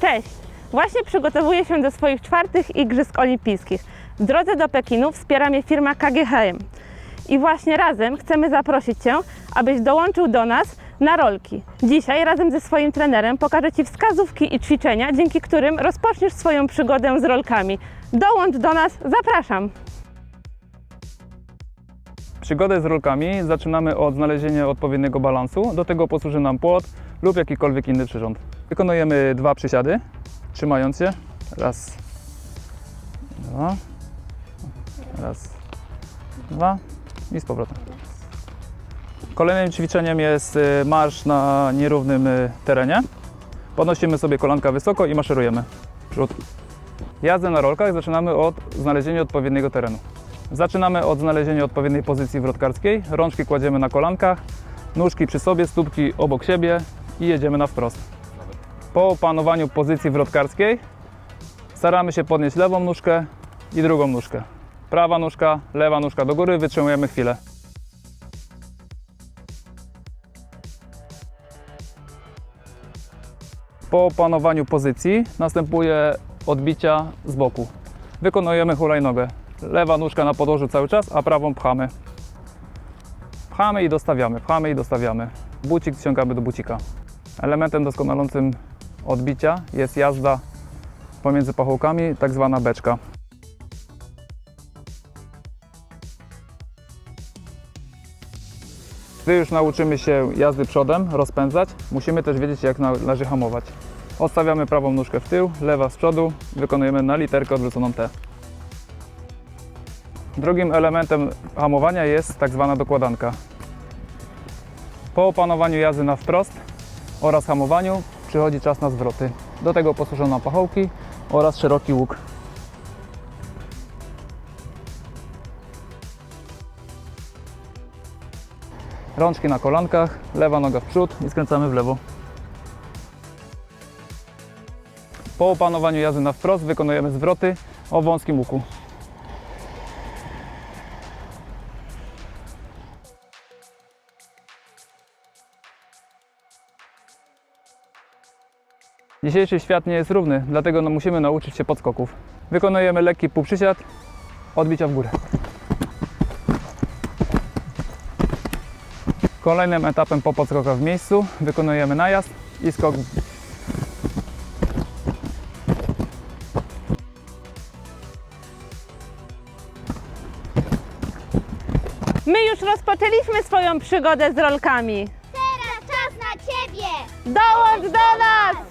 Cześć! Właśnie przygotowuję się do swoich czwartych Igrzysk Olimpijskich. W drodze do Pekinu wspiera mnie firma KGHM. I właśnie razem chcemy zaprosić Cię, abyś dołączył do nas na rolki. Dzisiaj razem ze swoim trenerem pokażę Ci wskazówki i ćwiczenia, dzięki którym rozpoczniesz swoją przygodę z rolkami. Dołącz do nas, zapraszam! Przygodę z rolkami zaczynamy od znalezienia odpowiedniego balansu. Do tego posłuży nam płot lub jakikolwiek inny przyrząd. Wykonujemy dwa przysiady, trzymając się. Raz, dwa, raz, dwa i z powrotem. Kolejnym ćwiczeniem jest y, marsz na nierównym y, terenie. Podnosimy sobie kolanka wysoko i maszerujemy. Przód. Jazdę na rolkach zaczynamy od znalezienia odpowiedniego terenu. Zaczynamy od znalezienia odpowiedniej pozycji wrotkarskiej. Rączki kładziemy na kolankach, nóżki przy sobie, stópki obok siebie i jedziemy na wprost. Po opanowaniu pozycji wrotkarskiej staramy się podnieść lewą nóżkę i drugą nóżkę. Prawa nóżka, lewa nóżka do góry, wytrzymujemy chwilę. Po opanowaniu pozycji następuje odbicia z boku. Wykonujemy hulajnogę. Lewa nóżka na podłożu cały czas, a prawą pchamy. Pchamy i dostawiamy, pchamy i dostawiamy. Bucik ściągamy do bucika. Elementem doskonalącym odbicia jest jazda pomiędzy pachołkami, tak zwana beczka. Gdy już nauczymy się jazdy przodem, rozpędzać, musimy też wiedzieć jak należy hamować. Odstawiamy prawą nóżkę w tył, lewa z przodu, wykonujemy na literkę odwróconą T. Drugim elementem hamowania jest tak zwana dokładanka. Po opanowaniu jazdy na wprost oraz hamowaniu przychodzi czas na zwroty. Do tego posłużą pachołki oraz szeroki łuk. Rączki na kolankach, lewa noga w przód i skręcamy w lewo. Po opanowaniu jazdy na wprost wykonujemy zwroty o wąskim łuku. Dzisiejszy świat nie jest równy, dlatego no musimy nauczyć się podskoków. Wykonujemy lekki półprzysiad, odbicia w górę. Kolejnym etapem po podskokach w miejscu wykonujemy najazd i skok. My już rozpoczęliśmy swoją przygodę z rolkami. Teraz czas na ciebie! Dołącz do nas!